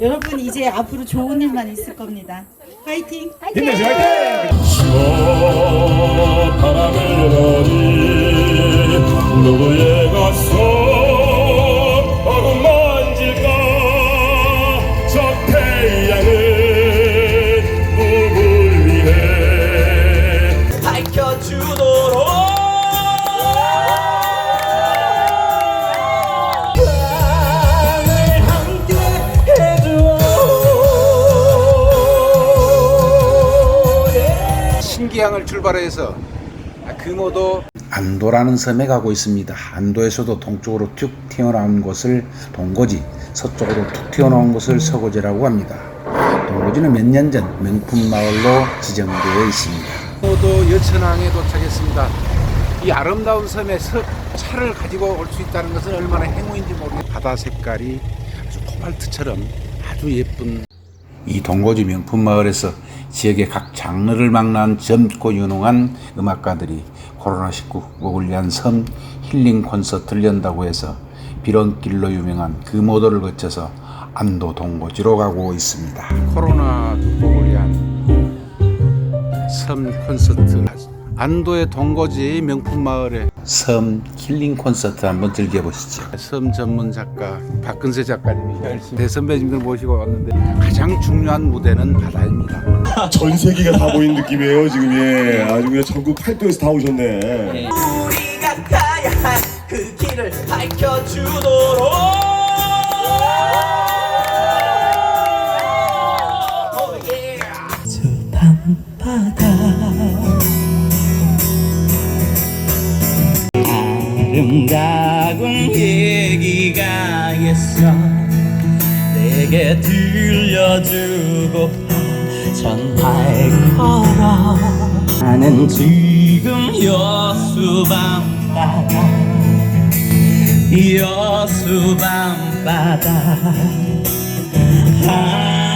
여러분 이제 앞으로 좋은 일만 있을 겁니다. 화이팅! 힘내시 화이팅! 저 바람을 보니 누구의 가슴 신기항을 출발해서 금오도 안도라는 섬에 가고 있습니다. 안도에서도 동쪽으로 쭉 튀어나온 곳을 동고지, 서쪽으로 툭 튀어나온 곳을 서고지라고 합니다. 동고지는 몇 년 전 명품 마을로 지정되어 있습니다. 금오도 여천항에 도착했습니다. 이 아름다운 섬에 서, 차를 가지고 올 수 있다는 것은 얼마나 행운인지 모르겠어요. 바다 색깔이 아주 코발트처럼 아주 예쁜 이 동고지 명품 마을에서 지역의 각 장르를 망라한 젊고 유능한 음악가들이 코로나19 극복을 위한 섬 힐링 콘서트를 연다고 해서 비런길로 유명한 그 모도를 거쳐서 안도 동고지로 가고 있습니다. 코로나 극복을 위한 섬 콘서트 안도의 동고지 명품 마을에 섬 힐링 콘서트 한번 즐겨보시죠. 섬 전문 작가 박근세 작가님이 열심히 대선배님들 모시고 왔는데 가장 중요한 무대는 바다입니다. 전 세계가 다 모인 느낌이에요 지금 예 아주 그냥 전국 팔도에서 다 오셨네 우리가 가야 할 그 길을 밝혀주도록. 저 밤바다 아름다운 얘기가 있어. 내게 들려주고파 전화를 걸어. 나는 지금 여수 밤바다 여수 밤바다. 아,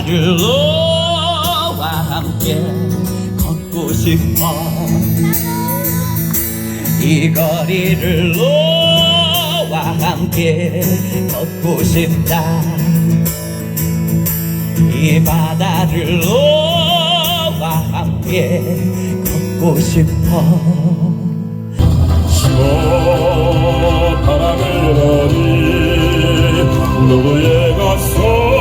너와 함께 걷고 싶어. 이 거리를 너와 함께 걷고 싶다. 이 바다를 너와 함께 걷고 싶어. 저 바람을 보니 누구의 가슴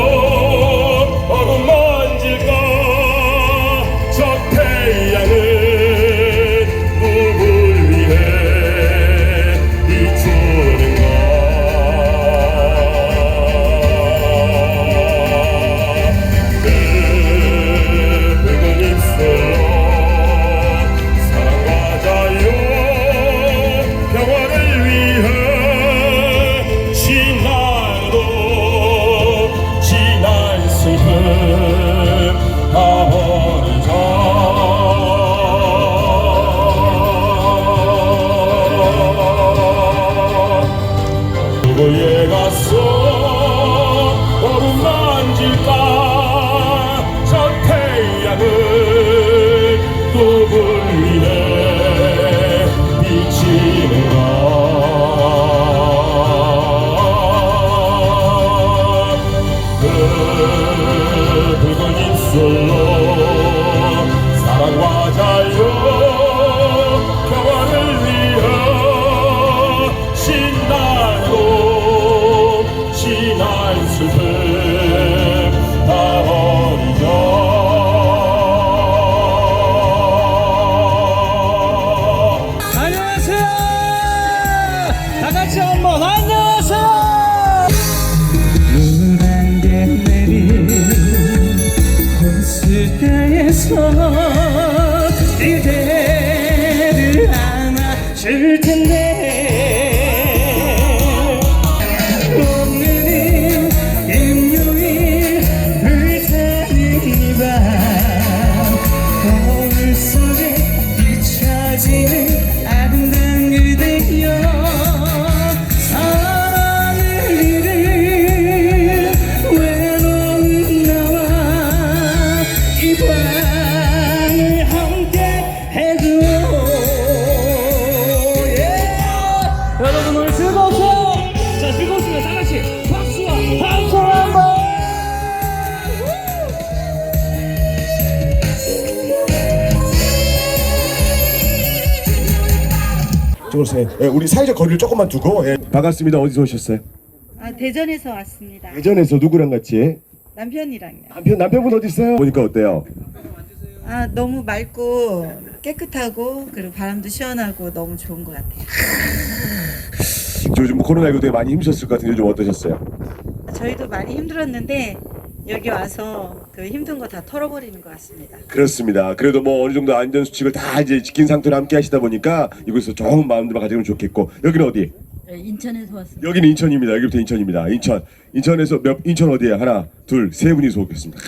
song 오세요. 예, 우리 사회적 거리를 조금만 두고 예. 반갑습니다. 어디서 오셨어요? 아, 대전에서 왔습니다. 대전에서 누구랑 같이? 남편이랑요. 남편 남편분 어디 있어요? 보니까 어때요? 아, 너무 맑고 깨끗하고 그리고 바람도 시원하고 너무 좋은 것 같아요. 요즘 뭐 코로나19 때문에 많이 힘드셨을 것 같은데 요즘 어떠셨어요? 저희도 많이 힘들었는데 여기 와서 그 힘든 거 다 털어버리는 것 같습니다. 그렇습니다. 그래도 뭐 어느 정도 안전 수칙을 다 이제 지킨 상태로 함께 하시다 보니까 이곳에서 좋은 마음들만 가지면 좋겠고 여기는 어디? 네, 인천에서 왔습니다. 여기는 인천입니다. 여기부터 인천입니다. 인천. 인천에서 몇 인천 어디에 하나, 둘, 세 분이서 오겠습니다.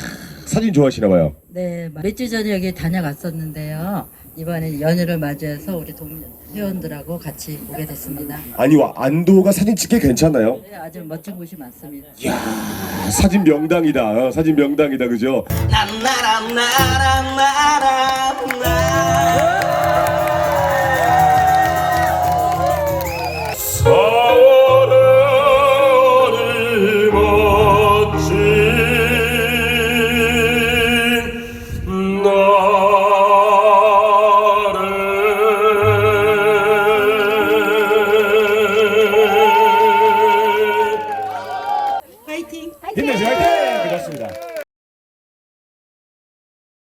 사진 좋아하시나 봐요. 네, 며칠 전에 여기 다녀갔었는데요. 이번에 연휴를 맞이해서 우리 동 회원들하고 같이 오게 됐습니다. 아니 와 안도가 사진 찍기 괜찮나요? 네, 아주 멋진 곳이 많습니다. 아, 사진 명당이다. 어, 사진 명당이다. 그죠? 나라 나라 나라 나